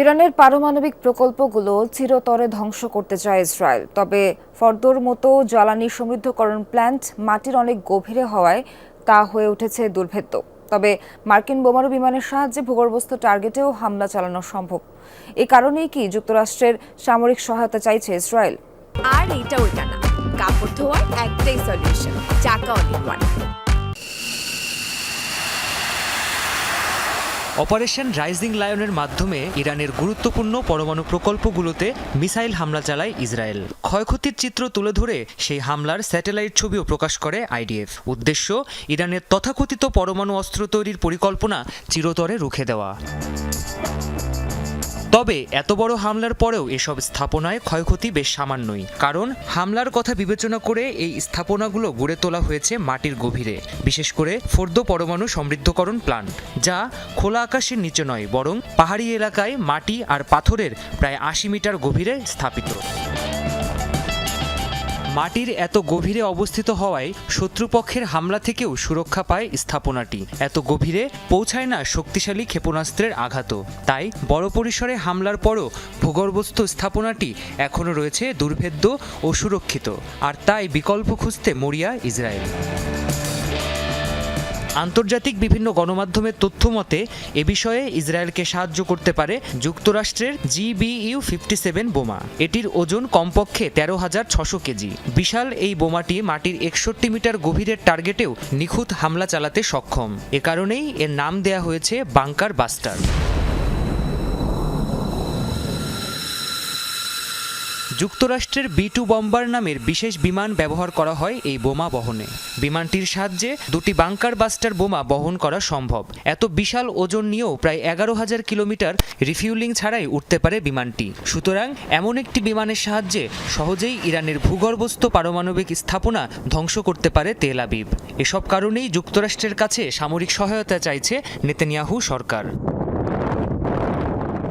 ইরানের পারমাণবিক প্রকল্পগুলো চিরতরে ধ্বংস করতে চায় ইসরায়েল। তবে ফর্দর মতো জ্বালানি সমৃদ্ধকরণ প্ল্যান্ট মাটির অনেক গভীরে হওয়ায় তা হয়ে উঠেছে দুর্ভেদ্য। তবে মার্কিন বোমারু বিমানের সাহায্যে ভূগর্ভস্থ টার্গেটেও হামলা চালানো সম্ভব। এ কারণেই কি যুক্তরাষ্ট্রের সামরিক সহায়তা চাইছে ইসরায়েল? আর এইটা ওইটা না। কাপড় ধোয়ার একটাই সলিউশন চাকা অনেক অপারেশন রাইজিং লায়নের মাধ্যমে ইরানের গুরুত্বপূর্ণ পরমাণু প্রকল্পগুলোতে মিসাইল হামলা চালায় ইসরায়েল। ক্ষয়ক্ষতির চিত্র তুলে ধরে সেই হামলার স্যাটেলাইট ছবিও প্রকাশ করে আইডিএফ। উদ্দেশ্য, ইরানের তথাকথিত পরমাণু অস্ত্র তৈরির পরিকল্পনা চিরতরে রুখে দেওয়া। তবে এত বড় হামলার পরেও এসব স্থাপনায় ক্ষয়ক্ষতি বেশ সামান্যই। কারণ, হামলার কথা বিবেচনা করে এই স্থাপনাগুলো গড়ে তোলা হয়েছে মাটির গভীরে। বিশেষ করে ফোর্দ পরমাণু সমৃদ্ধকরণ প্লান্ট, যা খোলা আকাশের নিচে নয়, বরং পাহাড়ি এলাকায় মাটি আর পাথরের প্রায় আশি মিটার গভীরে স্থাপিত। মাটির এত গভীরে অবস্থিত হওয়ায় শত্রুপক্ষের হামলা থেকেও সুরক্ষা পায় স্থাপনাটি। এত গভীরে পৌঁছায় না শক্তিশালী ক্ষেপণাস্ত্রের আঘাত। তাই বড় পরিসরে হামলার পরও ভূগর্ভস্থ স্থাপনাটি এখনও রয়েছে দুর্ভেদ্য ও সুরক্ষিত। আর তাই বিকল্প খুঁজতে মরিয়া ইসরায়েল। আন্তর্জাতিক বিভিন্ন গণমাধ্যমের তথ্য মতে এ বিষয়ে ইসরায়েলকে সাহায্য করতে পারে যুক্তরাষ্ট্রের জিবিইউ ফিফটি সেভেন বোমা। এটির ওজন কমপক্ষে তেরো হাজার ছশো কেজি। বিশাল এই বোমাটি মাটির একষট্টি মিটার গভীরের টার্গেটেও নিখুঁত হামলা চালাতে সক্ষম। এ কারণেই এর নাম দেয়া হয়েছে বাংকার বাস্টার। যুক্তরাষ্ট্রের বি টু বম্বার নামের বিশেষ বিমান ব্যবহার করা হয় এই বোমা বহনে। বিমানটির সাহায্যে দুটি বাংকার বাস্টার বোমা বহন করা সম্ভব। এত বিশাল ওজন নিয়েও প্রায় এগারো হাজার কিলোমিটার রিফিউলিং ছাড়াই উঠতে পারে বিমানটি। সুতরাং এমন একটি বিমানের সাহায্যে সহজেই ইরানের ভূগর্ভস্থ পারমাণবিক স্থাপনা ধ্বংস করতে পারে তেল আবিব। এসব কারণেই যুক্তরাষ্ট্রের কাছে সামরিক সহায়তা চাইছে নেতানিয়াহু সরকার।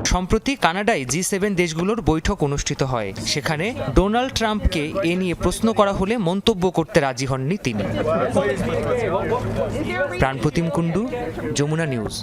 সম্প্রতি কানাডায় জি সেভেন দেশগুলোর বৈঠক অনুষ্ঠিত হয়। সেখানে ডোনাল্ড ট্রাম্পকে এ নিয়ে প্রশ্ন করা হলে মন্তব্য করতে রাজি হননি তিনি। প্রাণপ্রতিম কুণ্ডু, যমুনা নিউজ।